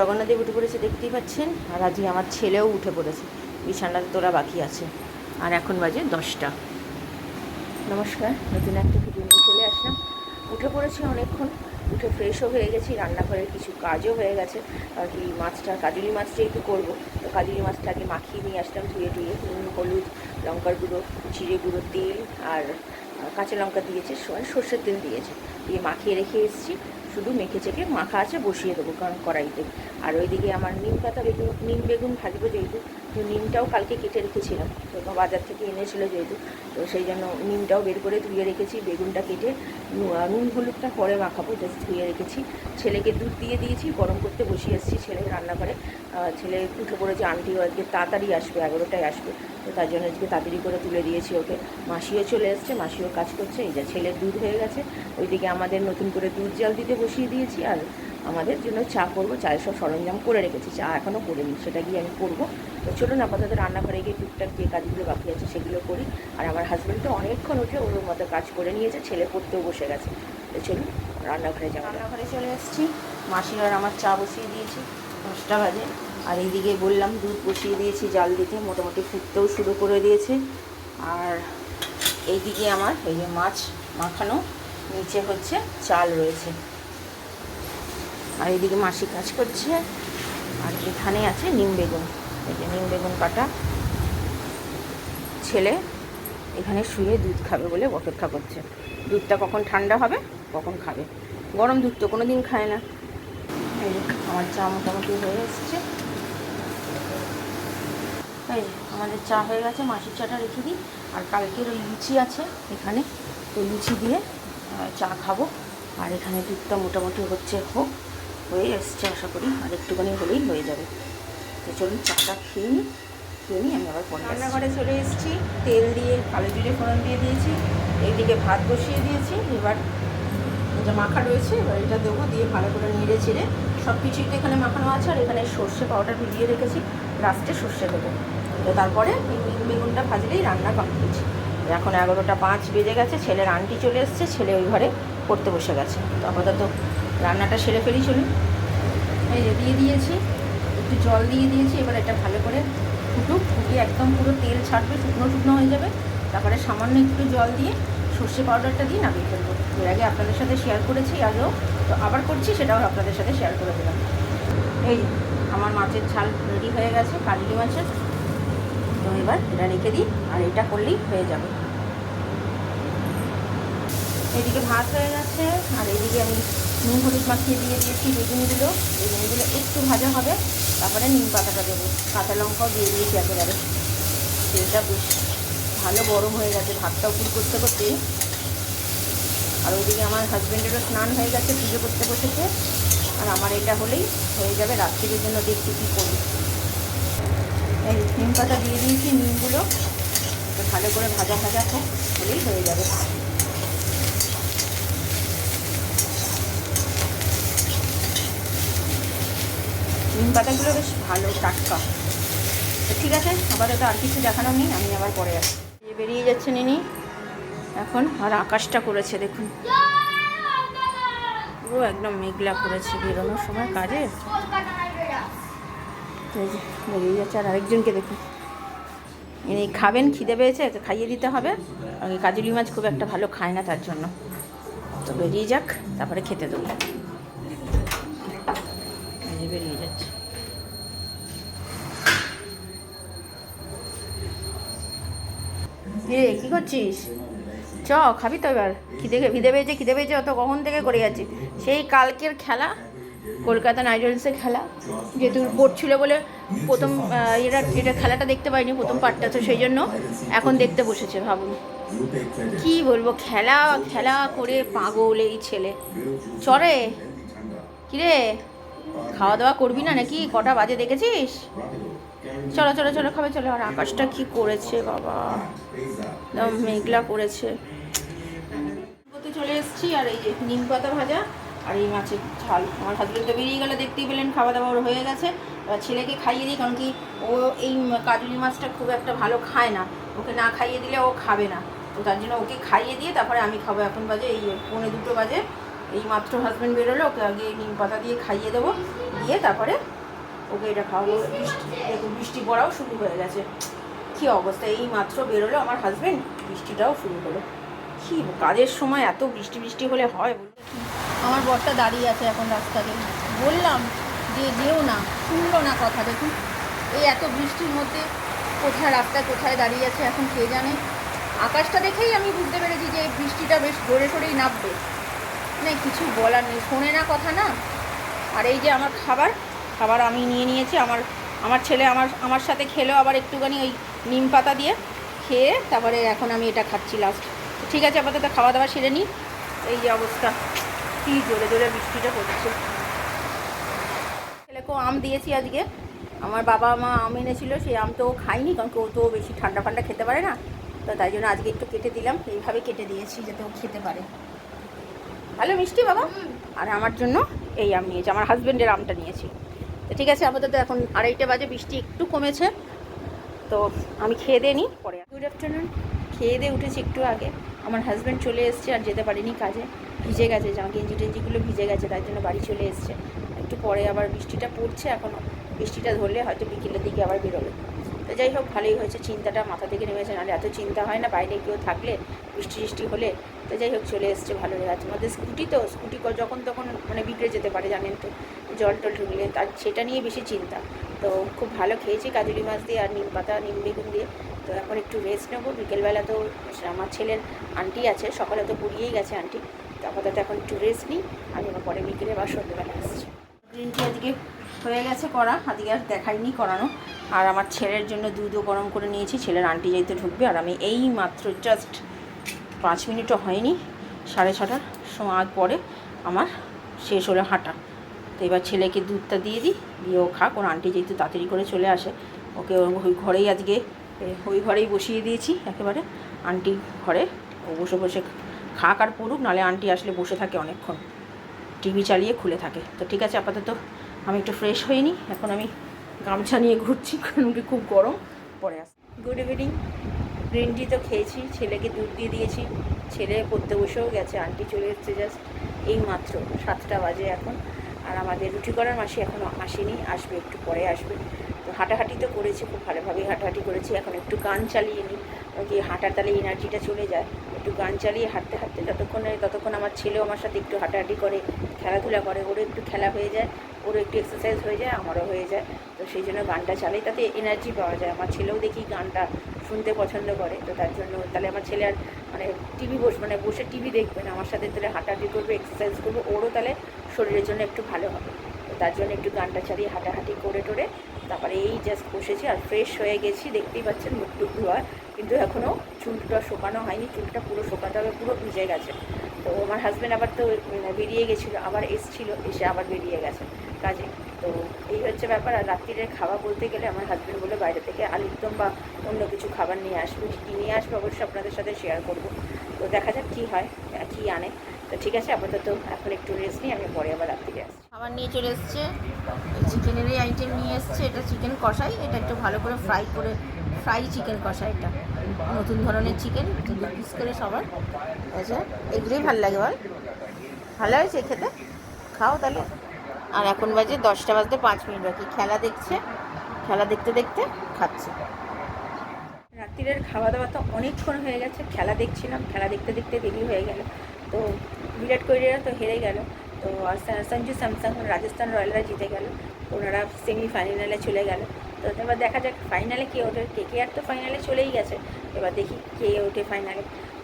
জগন্নাথদেব উঠে পড়েছে দেখতেই পাচ্ছেন, আর আজকে আমার ছেলেও উঠে পড়েছে। বিছানাতে তোলা বাকি আছে। আর এখন বাজে দশটা। নমস্কার, নতুন একটা ভিডিও নিয়ে চলে আসলাম। উঠে পড়েছি অনেকক্ষণ, উঠে ফ্রেশও হয়ে গেছি, রান্নাঘরের কিছু কাজও হয়ে গেছে। আর কি মাছটা কাজুলি মাছ যেহেতু করব, তো কাজুলি মাছটা আগে মাখিয়ে নিয়ে আসলাম, ধুয়ে ধুয়ে নুন, হলুদ, লঙ্কার গুঁড়ো, জিরে গুঁড়ো, তেল, আর কাঁচা লঙ্কা দিয়েছে সবাই সর্ষের তেল দিয়েছে। দিয়ে মাখিয়ে রেখে এসেছি। শুধু মেখে চেখে মাখা আছে, বসিয়ে দেবো কারণ কড়াইতে। আর ওইদিকে আমার নিম পাতা বেগুন, নিম বেগুন ভাজবো যেহেতু তো নিমটাও কালকে কেটে রেখেছিলাম। তো বাজার থেকে এনেছিল যেহেতু, তো সেই জন্য নিমটাও বের করে ধুয়ে রেখেছি, বেগুনটা কেটে নুন হলুদটা পরে মাখাবো জাস্ট ধুয়ে রেখেছি। ছেলেকে দুধ দিয়ে দিয়েছি, গরম করতে বসিয়ে এসেছি ছেলে রান্নাঘরে। ছেলে উঠে পড়েছে, আন্টিও আজকে তাড়াতাড়ি আসবে, এগারোটায় আসবে। তো তার জন্য আজকে তাড়াতাড়ি করে তুলে দিয়েছি ওকে। মাসিও চলে এসছে, মাসিও কাজ করছে, এই যে ছেলের দুধ হয়ে গেছে। ওইদিকে আমাদের নতুন করে দুধ জাল দিতে বসিয়ে দিয়েছি, আর আমাদের জন্য চা করব, চায়ের সব সরঞ্জাম করে রেখেছি, চা এখনও করিনি, সেটা গিয়ে আমি করব। তো চলুন আপাতত রান্নাঘরে গিয়ে টুকটাক যে কাজগুলো বাকি আছে সেগুলো করি। আর আমার হাজব্যান্ড তো অনেকক্ষণ উঠে ওর মতো কাজ করে নিয়েছে, ছেলে পড়তেও বসে গেছে। তো চলুন রান্নাঘরে যাব রান্নাঘরে চলে এসেছি। মাসি আর আমার চা বসিয়ে দিয়েছি, দশটা বাজে। আর এইদিকে বললাম দুধ বসিয়ে দিয়েছি, জাল দিতে, মোটামুটি ফুটতেও শুরু করে দিয়েছে। আর এইদিকে আমার, এই যে মাছ মাখানো, নিচে হচ্ছে চাল রয়েছে। আর এদিকে মাসি কাজ করছে। আর এখানে আছে নিম বেগুন। এই যে নিম বেগুন কাটা। ছেলে এখানে শুয়ে দুধ খাবে বলে অপেক্ষা করছে। দুধটা কখন ঠান্ডা হবে, কখন খাবে। গরম দুধ তো কোনো দিন খায় না। আমার চা মোটামুটি হয়ে এসছে। এই আমাদের চা হয়ে গেছে, মাসির চাটা রেখে দিই। আর কালকের ওই লুচি আছে এখানে। তো লুচি দিয়ে চা খাব। আর এখানে দুধটা মোটামুটি হচ্ছে হোক। হয়ে এসছে আশা করি, আর একটুখানি হলেই হয়ে যাবে। তো চলুন চাটা খেয়ে নিই খেয়ে নিই আমি আবার পরে রান্নাঘরে চলে এসেছি, তেল দিয়ে কালো জিরে ফোড়ন দিয়ে দিয়েছি এইদিকে ভাত বসিয়ে দিয়েছি, এবার এটা মাখা রয়েছে, এবার এটা দেবো, দিয়ে ভালো করে নেড়ে চেড়ে সব কিছুই তো এখানে মাখানো আছে, আর এখানে সর্ষে পাউডার ভিজিয়ে রেখেছি, লাস্টে সর্ষে দেবো। তো তারপরে বেগুনটা ভাজলেই রান্না কমপ্লিট এখন এগারোটা পাঁচ বেজে গেছে, ছেলের আন্টি চলে এসছে, ছেলে ওই ঘরে পড়তে বসে গেছে। তো আপাতত রান্নাটা সেরে ফেলি চলুন। এই যে দিয়ে দিয়েছি, একটু জল দিয়ে দিয়েছি, এবার এটা ভালো করে ফুটুক, ফুটিয়ে একদম পুরো তেল ছাড়বে, শুকনো শুকনো হয়ে যাবে। তারপরে সামান্য একটু জল দিয়ে সর্ষে পাউডারটা দিয়ে নামিয়ে ফেলব। এর আগে আপনাদের সাথে শেয়ার করেছি আগেও, তো আবার করছি, সেটাও আপনাদের সাথে শেয়ার করে দিলাম। এই আমার মাছের ঝাল রেডি হয়ে গেছে, কাজলি মাছের। তো এবার এটা রেখে দিই, আর এটা করলেই হয়ে যাবে। এদিকে ভাত হয়ে গেছে, আর এদিকে আমি নুন হলুদ মাখিয়ে দিয়ে দিয়েছি বেগুনগুলো বেগুনগুলো একটু ভাজা হবে, তারপরে নিম পাতাটা দেবো। কাঁচা লঙ্কাও দিয়ে দিয়েছি একেবারে। তেলটা বেশ ভালো গরম হয়ে গেছে ভাতটা উপর করতে করতে। আর ওইদিকে আমার হাজব্যান্ডেরও স্নান হয়ে গেছে, পুজো করতে বসেছে। আর আমার এটা হলেই হয়ে যাবে রাত্রির জন্য দেখছি কী করি। এই নিম পাতা দিয়ে দিয়েছি, নিমগুলো। ভালো করে ভাজা ভাজা হোক, হলেই হয়ে যাবে। পাতাগুলো বেশ ভালো, টাটকা। তো ঠিক আছে, আপাতত আর কিছু দেখানো নেই, আমি আবার পরে আসি বেরিয়ে যাচ্ছে নিনি এখন আর আকাশটা করেছে, দেখুন। পুরো একদম মেঘলা করেছে, বেরোনোর সময় কাজে। বেরিয়ে যাচ্ছে আর আরেকজনকে দেখুন। ইনি খাবেন, খিদে পেয়েছে, তো খাইয়ে দিতে হবে। কাজুলি মাছ খুব একটা ভালো খায় না তার জন্য। তো বেরিয়ে যাক, তারপরে খেতে দেবো এই যে বেরিয়ে যাচ্ছে রে কি করছিস? চ, খাবি তো এবার। খিদে খিদে পেয়েছে খিদে পেয়েছে, অত কখন থেকে করে যাচ্ছি? সেই কালকের খেলা, কলকাতা নাইট রাইডার্সের খেলা যেহেতু পড়ছিল বলে প্রথম এরা এটা খেলাটা দেখতে পাইনি, প্রথম পার্টটা তো সেই জন্য এখন দেখতে বসেছে, ভাবুন। কি বলব, খেলা খেলা করে পাগল এই ছেলে। চরে কিরে? খাওয়া দাওয়া করবি না নাকি? কটা বাজে দেখেছিস? চলো চলো চলো খাবে চলো। আর আকাশটা কি করেছে, বাবা? একদম মেঘলা করেছে। চলে এসেছি, আর এই যে নিম পাতা ভাজা, আর এই মাছের ঝাল। আমার হাজবেন্ড তো বেরিয়ে গেলে, দেখতেই পেলেন খাওয়া দাওয়া ওর হয়ে গেছে। এবার ছেলেকে খাইয়ে দিই, কারণ কি ও এই কাজুলি মাছটা খুব একটা ভালো খায় না। ওকে না খাইয়ে দিলে ও খাবে না। তো তার জন্য ওকে খাইয়ে দিয়ে তারপরে আমি খাব। এখন বাজে এই পৌনে দুটো বাজে। এই মাত্র হাজব্যান্ড বেরোলো, ওকে আগে নিম পাতা দিয়ে খাইয়ে দেবো। দিয়ে তারপরে ওকে এটা খাওয়াবো বৃষ্টি, দেখুন, বৃষ্টি পড়াও শুরু হয়ে গেছে। কী অবস্থা? এই মাত্র বেরোলো আমার হাজব্যান্ড বৃষ্টিটাও শুরু হলো। কি কাজের সময় এত বৃষ্টি বৃষ্টি হলে হয় বলুন। আমার বরটা দাঁড়িয়ে আছে এখন রাস্তাতে। বললাম যে যেও না, শুনলো না কথা। দেখুন এই এত বৃষ্টির মধ্যে কোথায় রাস্তায় কোথায় দাঁড়িয়ে আছে এখন কে জানে? আকাশটা দেখেই আমি বুঝতে পেরেছি যে বৃষ্টিটা বেশ জোরে সোরেই নামবে। না কিছু বলার নেই, শোনে না কথা না। আর এই যে আমার খাবার খাবার আমি নিয়ে নিয়েছি আমার আমার ছেলে আমার আমার সাথে খেলেও আবার একটুখানি ওই নিম পাতা দিয়ে খেয়ে তারপরে এখন আমি এটা খাচ্ছি লাস্ট ঠিক আছে আপাতত খাওয়া দাওয়া সেরে নিই। এই যে অবস্থা। কী জোরে জোরে বৃষ্টিটা পড়ছে। ছেলেকেও আম দিয়েছি আজকে। আমার বাবা মা আম এনেছিল সেই আম তো খাইনি কারণ কি ও তো বেশি ঠান্ডা ফান্ডা খেতে পারে না। তো তাই জন্য আজকে একটু কেটে দিলাম। এইভাবে কেটে দিয়েছি যাতে ও খেতে পারে। ভালো মিষ্টি বাবা? আর আমার জন্য এই আম নিয়েছি আমার হাজব্যান্ডের আমটা নিয়েছি। তো ঠিক আছে, আপাতত এখন আড়াইটে বাজে, বৃষ্টি একটু কমেছে। তো আমি খেয়ে দিয়ে নিই পরে গুড আফটারনুন খেয়ে দিয়ে উঠেছি একটু আগে। আমার হাজব্যান্ড চলে এসছে আর যেতে পারিনি কাজে। ভিজে গেছে, জামা গেঞ্জি টেঞ্জিগুলো ভিজে গেছে তার জন্য বাড়ি চলে এসছে। একটু পরে আবার বৃষ্টিটা পড়ছে এখনও বৃষ্টিটা ধরলে হয়তো বিকেলের দিকে আবার বেরোবে। তো যাই হোক, ভালোই হয়েছে, চিন্তাটা মাথা থেকে নেমেছে নাহলে এত চিন্তা হয় না, বাইরে কেউ থাকলে, বৃষ্টি বৃষ্টি হলে। তো যাই হোক, চলে এসছে ভালো লেগেছে আমাদের স্কুটি তো স্কুটি যখন তখন মানে বিগড়ে যেতে পারে, জানেন তো। জল টল ঢুকলে তার সেটা নিয়ে বেশি চিন্তা। তো খুব ভালো খেয়েছি কাজুরি মাছ দিয়ে আর নিম পাতা, নিম বেগুন দিয়ে। তো এখন একটু রেস্ট নেব। বিকেলবেলা তো আমার ছেলের আন্টি আছে, সকালে তো পুড়িয়েই গেছে আন্টি তো আপাতত এখন একটু রেস্ট নিই, আমি আমার পরে বিকেলে বা সন্ধ্যেবেলা আসছি। গ্রিন টি আজকে হয়ে গেছে করা, আজকে আর দেখাইনি করানো। আর আমার ছেলের জন্য দুধও গরম করে নিয়েছি, ছেলের আন্টি যেহেতু ঢুকবে। আর আমি এই মাত্র জাস্ট পাঁচ মিনিটও হয়নি, সাড়ে ছটার সময় পরে আমার শেষ হলো হাঁটা। তো এবার ছেলেকে দুধটা দিয়ে দিই, দিয়ে ও খাক। ওর আন্টি যেহেতু তাড়াতাড়ি করে চলে আসে, ওকে ওই ঘরেই আজকে ওই ঘরেই বসিয়ে দিয়েছি একেবারে। আন্টি ঘরে, ও বসে বসে খাক আর পড়ুক নাহলে আন্টি আসলে বসে থাকে অনেকক্ষণ, টিভি চালিয়ে খুলে থাকে। তো ঠিক আছে, আপাতত আমি একটু ফ্রেশ হইনি এখন আমি গামছা নিয়ে ঘুরছি, কারণ কি খুব গরম, পরে আস। গুড ইভিনিং গ্রিন টি তো খেয়েছি, ছেলেকে দুধ দিয়ে দিয়েছি, ছেলে পড়তে বসেও গেছে, আন্টি চলে এসছে জাস্ট এই মাত্র সাতটা বাজে এখন। আর আমাদের রুটি করার মাসি এখনও আসেনি, আসবে একটু পরে আসবে। তো হাঁটাহাঁটি তো করেছি, খুব ভালোভাবেই হাঁটাহাঁটি করেছি। এখন একটু গান চালিয়ে নিই। যে হাঁটার তালে এনার্জিটা চলে যায়। একটু গান চালিয়ে হাঁটতে হাঁটতে যতক্ষণে ততক্ষণ আমার ছেলেও আমার সাথে একটু হাঁটাহাঁটি করে, খেলাধুলা করে। ওরও একটু খেলা হয়ে যায়, ওরও একটু এক্সারসাইজ হয়ে যায়, আমারও হয়ে যায়। তো সেই জন্য গানটা চালাই, তাতে এনার্জি পাওয়া যায়। আমার ছেলেও দেখি গানটা শুনতে পছন্দ করে। তো তার জন্য তাহলে আমার ছেলে আর মানে টিভি বস মানে বসে টিভি দেখবে না। আমার সাথে তাহলে হাঁটাহাঁটি করবে এক্সারসাইজ করবে। ওরও তাহলে শরীরের জন্য একটু ভালো হবে। তো তার জন্য একটু গানটা চালিয়ে হাঁটাহাঁটি করে টোরে তারপরে এই জাস্ট বসেছি আর ফ্রেশ হয়ে গেছি। দেখতেই পাচ্ছেন মুখ টুক ধোয়া, কিন্তু এখনও চুলটা শোকানো হয়নি, চুলটা পুরো শোকাতে হবে, পুরো ভিজে গেছে। তো আমার হাজব্যান্ড আবার তো বেরিয়ে গেছিল, আবার এসছিল, এসে আবার বেরিয়ে গেছে কাজে। তো এই হচ্ছে ব্যাপার, আর রাত্রিরে খাওয়া বলতে গেলে আমার হাজব্যান্ড বলে বাইরে থেকে আলুর দম বা অন্য কিছু খাবার নিয়ে আসবে নিয়ে আসবে অবশ্যই আপনাদের সাথে শেয়ার করব। তো দেখা যাক কী হয় কী আনে। তো ঠিক আছে, আপাতত এখন একটু রেস্ট নিই, আমি পরে আবার রাত্রিরে আসছি। খাবার নিয়ে চলে এসছে। চিকেনেরই আইটেম নিয়ে এসছে, এটা চিকেন কষাই, এটা একটু ভালো করে ফ্রাই করে ফ্রাই চিকেন কষা এটা নতুন ধরনের চিকেন দু পিস করে সবার। আচ্ছা এগুলোই ভালো লাগে বল। ভালো হয়েছে খেতে? খাও তাহলে। আর এখন বাজে দশটা বাজতে পাঁচ মিনিট বাকি। খেলা দেখছে, খেলা দেখতে দেখতে খাচ্ছে। রাত্রিরের খাওয়া দাওয়া তো অনেকক্ষণ হয়ে গেছে, খেলা দেখছিলাম, খেলা দেখতে দেখতে দেরি হয়ে গেল। তো বিরাট কোহলিরা তো হেরে গেল। তো সঞ্জু স্যামসাং, রাজস্থান রয়্যালরা জিতে গেল। ওনারা সেমিফাইনালে চলে গেল। তো এবার দেখা যাক ফাইনালে কে ওঠে। কে কে আর তো ফাইনালে চলেই গেছে। এবার দেখি কে ওঠে ফাইনালে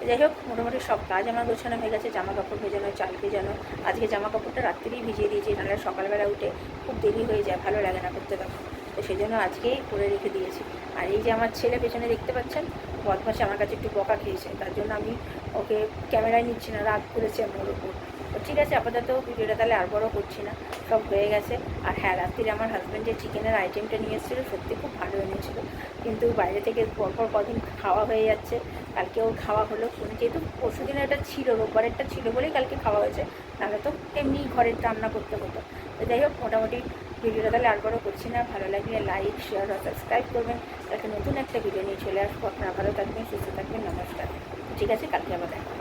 যাই হোক, মোটামুটি সব কাজ আমার গোছানো হয়ে গেছে। জামা কাপড় ভেজানো, চাল ভেজানো। আজকে জামা কাপড়টা রাত্রিরেই ভিজিয়ে দিয়েছি। নাহলে সকালবেলা উঠে খুব দেরি হয়ে যায়, ভালো লাগে না করতে তখন। তো সেই জন্য আজকেই করে রেখে দিয়েছি। আর এই যে আমার ছেলে পেছনে দেখতে পাচ্ছেন বদমাসে আমার কাছে একটু বকা খেয়েছে। তার জন্য আমি ওকে ক্যামেরায় নিচ্ছি না, রাগ করেছে আমার ওপর তো ঠিক আছে, আপাতত ভিডিওটা তাহলে আর বড় করছি না, সব হয়ে গেছে। আর হ্যাঁ রাত্রিরে আমার হাজব্যান্ড যে চিকেনের আইটেমটা নিয়ে এসেছিল, সত্যি খুব ভালো এনেছিল। কিন্তু বাইরে থেকে পরপর কদিন খাওয়া হয়ে যাচ্ছে কালকেও খাওয়া হলো। যেহেতু পরশু দিনে এটা ছিল, রোববারেরটা ছিল বলেই কালকে খাওয়া হয়েছে। নাহলে তো এমনি ঘরের রান্না করতে হতো। তো যাই হোক, মোটামুটি ভিডিওটা তাহলে আর বড় করছি না। ভালো লাগলে লাইক শেয়ার আর সাবস্ক্রাইব করবেন। তাকে নতুন একটা ভিডিও নিয়ে চলে আসব। আপনারা ভালো থাকবেন, সুস্থ থাকবেন, নমস্কার। ঠিক আছে, কালকে আবার দেখা